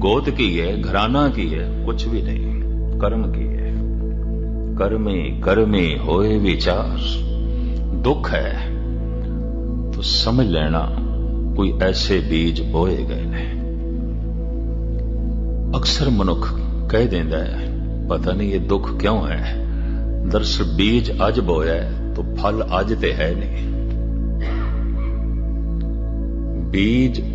ਗੋਤ ਕੀ ਹੈ ਘਰਾਨਾ ਕੀ ਹੈ ਕੁਝ ਵੀ ਨਹੀਂ ਕਰਮ ਕੀ ਹੈ ਕਰਮੇ ਕਰਮੇ ਹੋਏ ਵਿਚਾਰ ਦੁੱਖ ਹੈ ਤੋ ਸਮਝ ਲੈਣਾ ਕੋਈ ਐਸੇ ਬੀਜ ਬੋਏ ਗਏ ਨੇ ਅਕਸਰ ਮਨੁੱਖ ਕਹਿ ਦਿੰਦਾ ਹੈ ਪਤਾ ਨਹੀਂ ਇਹ ਦੁੱਖ ਕਿਉਂ ਹੈ ਦਰਸ ਬੀਜ ਅੱਜ ਬੋਇਆ ਹੈ, ਤੋ ਫਲ ਅੱਜ ਤੇ ਹੈ ਨਹੀਂ ਬੀਜ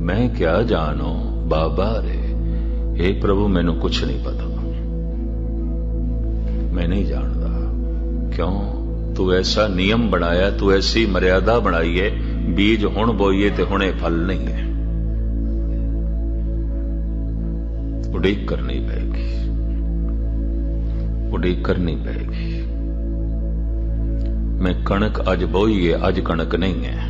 ਮੈਂ ਕਿਆ ਜਾਣੋ, ਬਾਬਾ ਰੇ हे ਪ੍ਰਭੂ, ਮੈਨੂੰ ਕੁਛ ਨਹੀਂ ਪਤਾ। ਮੈਂ ਨਹੀਂ ਜਾਣਦਾ। ਕਿਉਂ? ਤੂੰ ਐਸਾ ਨਿਯਮ ਬਣਾਇਆ, ਤੂੰ ਐਸੀ ਮਰਿਆਦਾ ਬਣਾਈ ਹੈ ਬੀਜ ਹੁਣ ਬੋਈਏ ਤੇ ਹੁਣੇ ਫਲ ਨਹੀਂ ਹੈ। ਉਡੀਕ ਕਰਨੀ ਪਏਗੀ ਉਡੀਕ ਕਰਨੀ ਪਏਗੀ ਮੈਂ ਕਣਕ ਅੱਜ ਬੋਈ ਅੱਜ ਕਣਕ ਨਹੀਂ ਹੈ।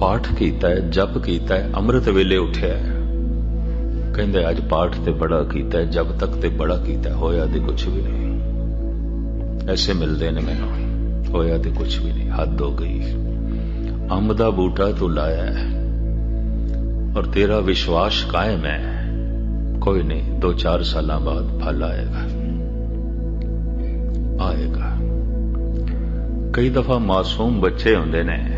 ਪਾਠ ਕੀਤਾ ਹੈ, ਜਪ ਕੀਤਾ ਹੈ, ਅੰਮ੍ਰਿਤ ਵੇਲੇ ਉੱਠਿਆ ਹੈ। ਕਹਿੰਦੇ ਅੱਜ ਪਾਠ ਤੇ ਬੜਾ ਕੀਤਾ ਹੈ, ਜਬ ਤੱਕ ਤੇ ਬੜਾ ਕੀਤਾ ਹੋਇਆ ਤੇ ਕੁਝ ਵੀ ਨਹੀਂ। ਐਸੇ ਮਿਲਦੇ ਨੇ ਮੈਨੂੰ, ਹੋਇਆ ਤੇ ਕੁਝ ਵੀ ਨਹੀਂ, ਹੱਦ ਹੋ ਗਈ। ਅੰਬ ਦਾ ਬੂਟਾ ਤੂੰ ਲਾਇਆ ਹੈ, ਔਰ ਤੇਰਾ ਵਿਸ਼ਵਾਸ ਕਾਇਮ ਹੈ। ਕੋਈ ਨਹੀਂ 2-4 ਸਾਲਾਂ ਬਾਅਦ ਫਲ ਆਏਗਾ। ਆਏਗਾ। ਕਈ ਦਫਾ ਮਾਸੂਮ ਬੱਚੇ ਹੁੰਦੇ ਨੇ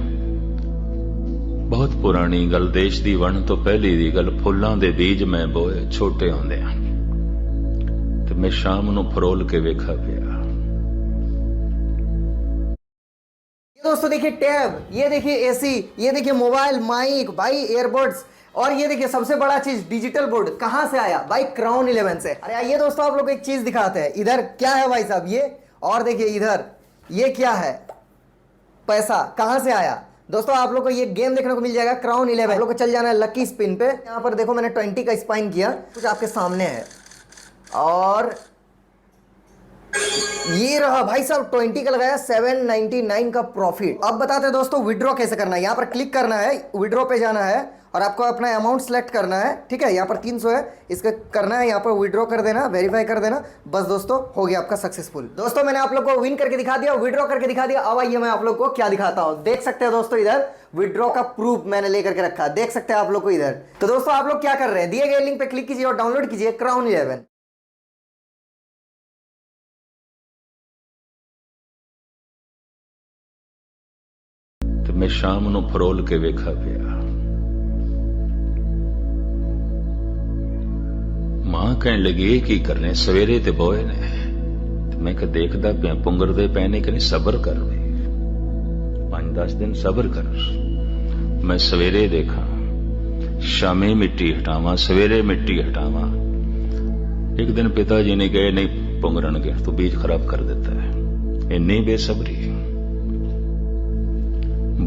ਬਹੁਤ ਪੁਰਾਣੀ ਗੱਲ ਦੇਸ਼ ਦੀ ਵੰਡ ਤੋਂ ਪਹਿਲੀ ਦੀ ਗੱਲ ਫੁੱਲਾਂ ਦੇ ਬੀਜ ਮੈਂ ਬੋਏ ਛੋਟੇ ਹੁੰਦੇ ਆ ਤੇ ਮੈਂ ਸ਼ਾਮ ਨੂੰ ਫਰੋਲ ਕੇ ਵੇਖਾ ਪਿਆ ये दोस्तों देखिए टैब ये देखिए एसी ये देखिए मोबाइल माइक भाई एयरबड्स और ये देखिए सबसे बड़ा चीज डिजिटल बोर्ड कहां से आया भाई क्राउन 11 से अरे आइए दोस्तों आप लोग को एक चीज दिखाते हैं इधर क्या है भाई साहब ये और देखिए इधर ये क्या है पैसा कहां से आया दोस्तों, आप लोग को ये गेम देखने को मिल जाएगा क्राउन 11 आप लोग को चल जाना है लकी स्पिन पे। यहाँ पर देखो, मैंने 20 का स्पाइन किया। कुछ आपके सामने है। और ये रहा भाई साहब 20 का लगाया 799 का प्रॉफिट अब बताते हैं दोस्तों विड्रॉ कैसे करना है? यहाँ पर क्लिक करना है विड्रॉ पे जाना है। और आपको अपना अमाउंट सेलेक्ट करना है ठीक है यहाँ पर 300 है इसका करना है यहाँ पर विड्रॉ कर देना वेरीफाई कर देना बस दोस्तों हो गया आपका सक्सेसफुल दोस्तों मैंने आप लोग को विन करके दिखा दिया विड्रॉ करके दिखा दिया अब आइए मैं आप लोग को क्या दिखाता हूँ देख सकते हैं दोस्तों इधर विड्रॉ का प्रूफ मैंने लेकर के रखा है देख सकते हैं आप लोग को इधर तो दोस्तों आप लोग क्या कर रहे हैं दिए गए लिंक पे क्लिक कीजिए और डाउनलोड कीजिए क्राउन इलेवन ਤੇ ਤੇ ਮੈਂ ਸ਼ਾਮ ਨੂੰ ਫਰੋਲ ਕੇ ਵੇਖਾ ਪਿਆ ਮਾਂ ਕਹਿਣ ਲੱਗੀ, ਕੀ ਕਰਨੇ ਸਵੇਰੇ ਤੇ ਬੋਏ ਨੇ। ਤੇ ਮੈਂ ਕਿ ਦੇਖਦਾ ਪਿਆ ਪੁੰਗਰਦੇ ਪਏ ਨੇ ਕਿ ਨਹੀਂ, ਸਬਰ ਕਰ ਵੇ। ਪੰਜ ਦਸ ਦਿਨ ਸਬਰ ਕਰ। ਮੈਂ ਸਵੇਰੇ ਦੇਖਾਂ, ਸ਼ਾਮੇ ਮਿੱਟੀ ਹਟਾਵਾਂ, ਸਵੇਰੇ ਮਿੱਟੀ ਹਟਾਵਾਂ। ਇੱਕ ਦਿਨ ਪਿਤਾ ਜੀ ਨੇ ਕਹੇ, ਨਹੀਂ ਪੁੰਗਰਨਗੇ ਤੂੰ ਬੀਜ ਖਰਾਬ ਕਰ ਦਿੱਤਾ ਹੈ। ਇੰਨੀ ਬੇਸਬਰੀ।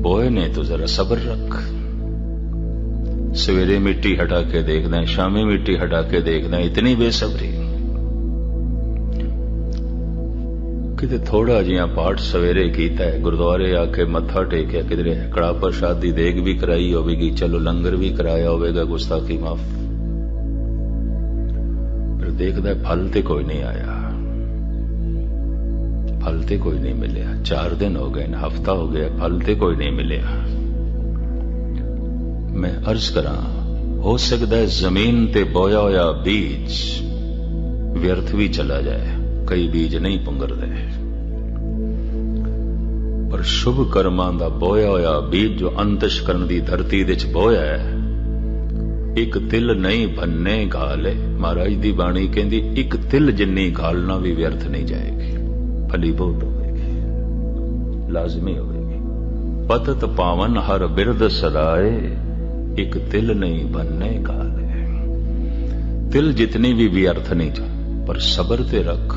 ਬੋਏ ਨੇ, ਤੂੰ ਜ਼ਰਾ ਸਬਰ ਰੱਖ। ਸਵੇਰੇ ਮਿੱਟੀ ਹਟਾ ਕੇ ਦੇਖਦਾ ਹੈ, ਸ਼ਾਮੇ ਮਿੱਟੀ ਹਟਾ ਕੇ ਦੇਖਦਾ ਹੈ, ਇਤਨੀ ਬੇਸਬਰੀ। ਕਿਤੇ ਥੋੜਾ ਜਿਹਾ ਪਾਠ ਸਵੇਰੇ ਕੀਤਾ ਹੈ ਗੁਰਦੁਆਰੇ ਆ ਕੇ ਮੱਥਾ ਟੇਕਿਆ ਕਿਧਰੇ ਕੜਾ ਪ੍ਰਸ਼ਾਦ ਦੀ ਦੇਗ ਵੀ ਕਰਾਈ ਹੋਵੇਗੀ ਚਲੋ ਲੰਗਰ ਵੀ ਕਰਾਇਆ ਹੋਵੇਗਾ ਗੁਸਤਾਖੀ ਮਾਫ। ਪਰ ਦੇਖਦਾ ਫਲ ਤੇ ਕੋਈ ਨਹੀਂ ਆਇਆ। ਫਲ ਤੇ ਕੋਈ ਨਹੀਂ ਮਿਲਿਆ। 4 ਦਿਨ ਹੋ ਗਏ ਨੇ ਹਫਤਾ ਹੋ ਗਿਆ ਫਲ ਤੇ ਕੋਈ ਨਹੀਂ ਮਿਲਿਆ। ਮੈਂ ਅਰਜ਼ ਕਰਾਂ, ਹੋ ਸਕਦਾ ਹੈ ਜ਼ਮੀਨ ਤੇ ਬੋਇਆ ਹੋਇਆ ਬੀਜ ਵਿਅਰਥ ਵੀ ਚਲਾ ਜਾਏ, ਕਈ ਬੀਜ ਨਹੀਂ ਪੁੰਗਰਦੇ। ਪਰ ਸ਼ੁਭ ਕਰਮਾਂ ਦਾ ਬੋਇਆ ਹੋਇਆ ਬੀਜ ਜੋ ਅੰਤਸ਼ਕਰਨ ਦੀ ਧਰਤੀ ਦੇ ਚ ਬੋਇਆ ਹੈ, ਇੱਕ ਤਿਲ ਨਹੀਂ ਭੰਨੇ ਗਾਲੇ ਮਹਾਰਾਜ ਦੀ ਬਾਣੀ ਕਹਿੰਦੀ, ਇੱਕ ਤਿਲ ਜਿੰਨੀ ਗਾਲਣਾ ਵੀ ਵਿਅਰਥ ਨਹੀਂ ਜਾਏਗੀ ਫਲੀ ਬਹੁਤ ਹੋਵੇਗੀ, ਲਾਜ਼ਮੀ ਹੋਵੇਗੀ। ਪਤਤ ਪਾਵਨ ਹਰ ਬਿਰਦ ਸਦਾਏ। ਇੱਕ ਤਿਲ ਨਹੀਂ ਬੰਨੇ ਗਾਲੇ ਤਿਲ ਜਿਤਨੀ ਵੀ ਵਿਅਰਥ ਨਹੀਂ ਜਾ, ਪਰ ਸਬਰ ਤੇ ਰੱਖ।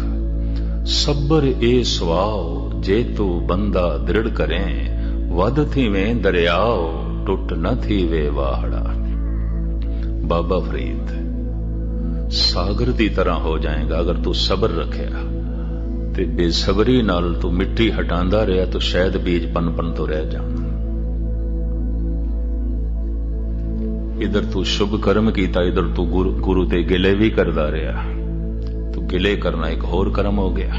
ਸਬਰ ਏ ਸਵਾਉ ਜੇ ਤੂੰ ਬੰਦਾ ਦ੍ਰਿੜ ਕਰੇ ਵਦ ਥੀਵੇਂ ਦਰਿਆਓ, ਟੁੱਟ ਨ ਥੀਵੇ ਵਾਹੜਾ। ਬਾਬਾ ਫਰੀਦ, ਸਾਗਰ ਦੀ ਤਰ੍ਹਾਂ ਹੋ ਜਾਏਗਾ ਅਗਰ ਤੂੰ ਸਬਰ ਰੱਖਿਆ। ਤੇ ਬੇਸਬਰੀ ਨਾਲ ਤੂੰ ਮਿੱਟੀ ਹਟਾਉਂਦਾ ਰਿਹਾ, ਤਾਂ ਸ਼ਾਇਦ ਬੀਜ ਪਨਪਨ ਤੋਂ ਰਹਿ ਜਾਣ। ਇਧਰ ਤੂੰ ਸ਼ੁਭ ਕਰਮ ਕੀਤਾ, ਇਧਰ ਤੂੰ ਗੁਰੂ ਤੇ ਗਿਲੇ ਵੀ ਕਰਦਾ ਰਿਹਾ। ਤੂੰ ਗਿਲੇ ਕਰਨਾ ਇੱਕ ਹੋਰ ਕਰਮ ਹੋ ਗਿਆ।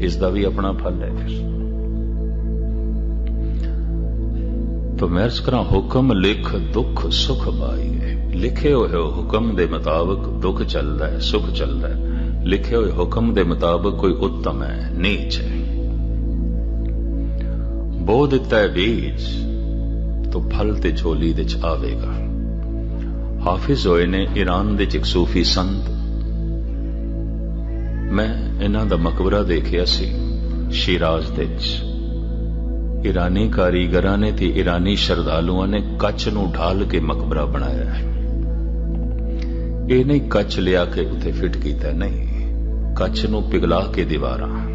ਇਸ ਦਾ ਵੀ ਆਪਣਾ ਫਲ ਹੈ ਫਿਰ। ਤੋ ਮੈਂ ਕਰਾਂ, ਹੁਕਮ ਲਿਖ, ਦੁੱਖ ਸੁਖ ਪਾਈਏ ਲਿਖੇ ਹੋਏ ਹੁਕਮ ਦੇ ਮੁਤਾਬਕ ਦੁੱਖ ਚੱਲਦਾ ਹੈ, ਸੁਖ ਚੱਲਦਾ ਹੈ। ਲਿਖੇ ਹੋਏ ਹੁਕਮ ਦੇ ਮੁਤਾਬਕ ਕੋਈ ਉੱਤਮ ਹੈ, ਨੀਚ ਹੈ। ਬੋ ਦਿੱਤਾ ਹੈ ਬੀਜ। ਤੋ ਫਲ ਤੇ ਝੋਲੀ ਦੇ ਆਵੇਗਾ। ਹਾਫਿਜ਼ ਹੋਏ ਨੇ ਈਰਾਨ ਦੇ ਇੱਕ ਸੂਫੀ ਸੰਤ। ਮੈਂ ਇਹਨਾਂ ਦਾ ਮਕਬਰਾ ਦੇਖਿਆ ਸੀ, ਸ਼ਿਰਾਜ਼ ਦੇ ਚ। ਈਰਾਨੀ ਕਾਰੀਗਰਾਂ ਨੇ ਤੇ ਈਰਾਨੀ ਸ਼ਰਧਾਲੂਆਂ ਨੇ ਕੱਚ ਨੂੰ ਢਾਲ ਕੇ ਮਕਬਰਾ ਬਣਾਇਆ ਹੈ। ਇਹ ਨਹੀਂ ਕੱਚ ਲਿਆ ਕੇ ਉੱਥੇ ਫਿੱਟ ਕੀਤਾ, ਨਹੀਂ। ਕੱਚ ਨੂੰ ਪਿਘਲਾ ਕੇ ਦੀਵਾਰਾਂ,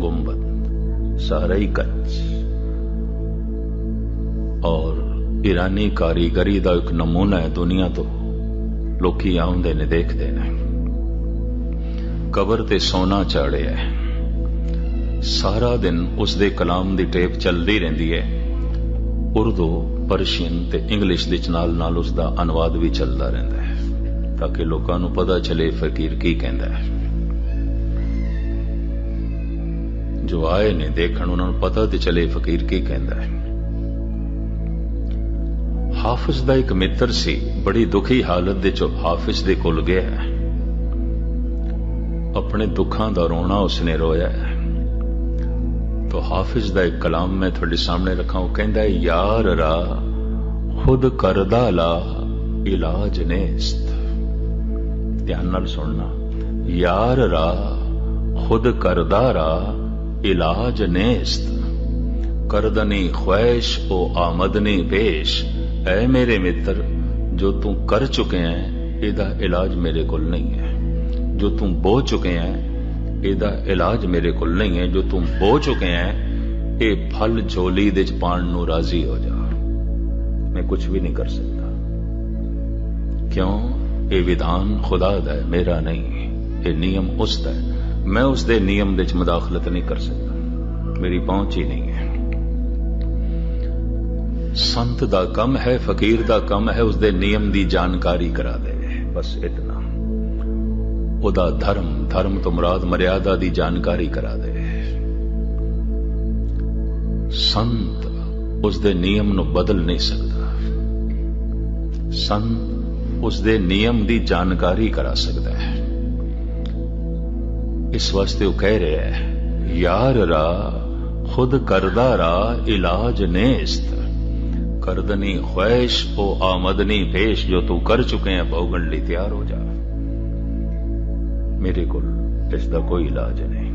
ਗੁੰਬਦ, ਸਾਰਾ ਹੀ ਕੱਚ। ਔਰ ਈਰਾਨੀ ਕਾਰੀਗਰੀ ਦਾ ਇੱਕ ਨਮੂਨਾ ਹੈ ਦੁਨੀਆ ਤੋਂ। ਲੋਕੀ ਆਉਂਦੇ ਨੇ, ਦੇਖਦੇ ਨੇ। ਕਬਰ ਤੇ ਸੋਨਾ ਚਾੜਿਆ ਹੈ। ਸਾਰਾ ਦਿਨ ਉਸ ਦੇ ਕਲਾਮ ਦੀ ਟੇਪ ਚੱਲਦੀ ਰਹਿੰਦੀ ਹੈ। ਉਰਦੂ, ਪਰਸ਼ੀਅਨ ਤੇ ਇੰਗਲਿਸ਼ ਦੇ ਨਾਲ ਨਾਲ ਉਸ ਦਾ ਅਨੁਵਾਦ ਵੀ ਚੱਲਦਾ ਰਹਿੰਦਾ ਹੈ, ਤਾਂ ਕਿ ਲੋਕਾਂ ਨੂੰ ਪਤਾ ਚਲੇ ਫਕੀਰ ਕੀ ਕਹਿੰਦਾ ਹੈ। ਜੋ ਆਏ ਨੇ, ਦੇਖਣ, ਉਹਨਾਂ ਨੂੰ ਪਤਾ ਤੇ ਚਲੇ ਫਕੀਰ ਕੀ ਕਹਿੰਦਾ ਹੈ। ਹਾਫਿਜ਼ ਦਾ ਇੱਕ ਮਿੱਤਰ ਸੀ, ਬੜੀ ਦੁਖੀ ਹਾਲਤ ਦੇ ਵਿੱਚ ਹਾਫਿਜ਼ ਦੇ ਕੋਲ ਗਿਆ ਆਪਣੇ ਦੁੱਖਾਂ ਦਾ ਰੋਣਾ ਉਸਨੇ ਰੋਇਆ ਤੋ ਹਾਫਿਜ਼ ਦਾ ਇੱਕ ਕਲਾਮ ਮੈਂ ਤੁਹਾਡੇ ਸਾਹਮਣੇ ਰੱਖਾਂ, ਉਹ ਕਹਿੰਦਾ ਯਾਰ ਰਾ, ਖੁਦ ਕਰਦਾ ਲਾ, ਇਲਾਜ ਨੇਸਤ। ਧਿਆਨ ਨਾਲ ਸੁਣਨਾ। ਯਾਰ ਰਾ, ਖੁਦ ਕਰਦਾ ਰਾ, ਇਲਾਜ ਨੇਸਤ। ਕਰਦਨੀ ਖੁਆਇਸ਼, ਉਹ ਆਮਦਨੀ ਪੇਸ਼। ਐ ਮੇਰੇ ਮਿੱਤਰ, ਜੋ ਤੂੰ ਕਰ ਚੁੱਕੇ ਹੈ, ਇਹਦਾ ਇਲਾਜ ਮੇਰੇ ਕੋਲ ਨਹੀਂ ਹੈ। ਜੋ ਤੂੰ ਬੋ ਚੁੱਕੇ ਹੈ, ਇਹਦਾ ਇਲਾਜ ਮੇਰੇ ਕੋਲ ਨਹੀਂ ਹੈ। ਜੋ ਤੂੰ ਬੋ ਚੁੱਕੇ ਹੈ, ਇਹ ਫਲ ਝੋਲੀ ਦੇ ਚ ਪਾਣ ਨੂੰ ਰਾਜ਼ੀ ਹੋ ਜਾ। ਮੈਂ ਕੁਝ ਵੀ ਨਹੀਂ ਕਰ ਸਕਦਾ। ਕਿਉਂ? ਇਹ ਵਿਧਾਨ ਖੁਦਾ ਦਾ ਹੈ, ਮੇਰਾ ਨਹੀਂ। ਇਹ ਨਿਯਮ ਉਸ ਦਾ ਹੈ। ਮੈਂ ਉਸ ਦੇ ਨਿਯਮ ਦੇ ਚ ਮਦਾਖਲਤ ਨਹੀਂ ਕਰ ਸਕਦਾ। ਮੇਰੀ ਪਹੁੰਚ ਹੀ ਨਹੀਂ ਹੈ। ਸੰਤ ਦਾ ਕੰਮ ਹੈ, ਫਕੀਰ ਦਾ ਕੰਮ ਹੈ ਉਸ ਦੇ ਨਿਯਮ ਦੀ ਜਾਣਕਾਰੀ ਕਰਾ ਦੇ। ਬਸ ਇਤਨਾ। ਉਹਦਾ ਧਰਮ ਧਰਮ ਤੋਂ ਮੁਰਾਦ ਮਰਿਆਦਾ ਦੀ ਜਾਣਕਾਰੀ ਕਰਾ ਦੇ। ਸੰਤ ਉਸ ਦੇ ਨਿਯਮ ਨੂੰ ਬਦਲ ਨਹੀਂ ਸਕਦਾ। ਸੰਤ ਉਸ ਦੇ ਨਿਯਮ ਦੀ ਜਾਣਕਾਰੀ ਕਰਾ ਸਕਦਾ ਹੈ। ਇਸ ਵਾਸਤੇ ਉਹ ਕਹਿ ਰਿਹਾ ਹੈ, ਯਾਰ ਰਾ, ਖੁਦ ਕਰਦਾ ਰਾ, ਇਲਾਜ ਨੇਸਤ। ਕਰਦਨੀ ਖੁਆਇਸ਼, ਉਹ ਆਮਦਨੀ ਪੇਸ਼ ਜੋ ਤੂੰ ਕਰ ਚੁਕੇ ਹੈ ਭੋਗਣ ਲਈ ਤਿਆਰ ਹੋ ਜਾ। ਮੇਰੇ ਕੋਲ ਇਸ ਦਾ ਕੋਈ ਇਲਾਜ ਨਹੀਂ।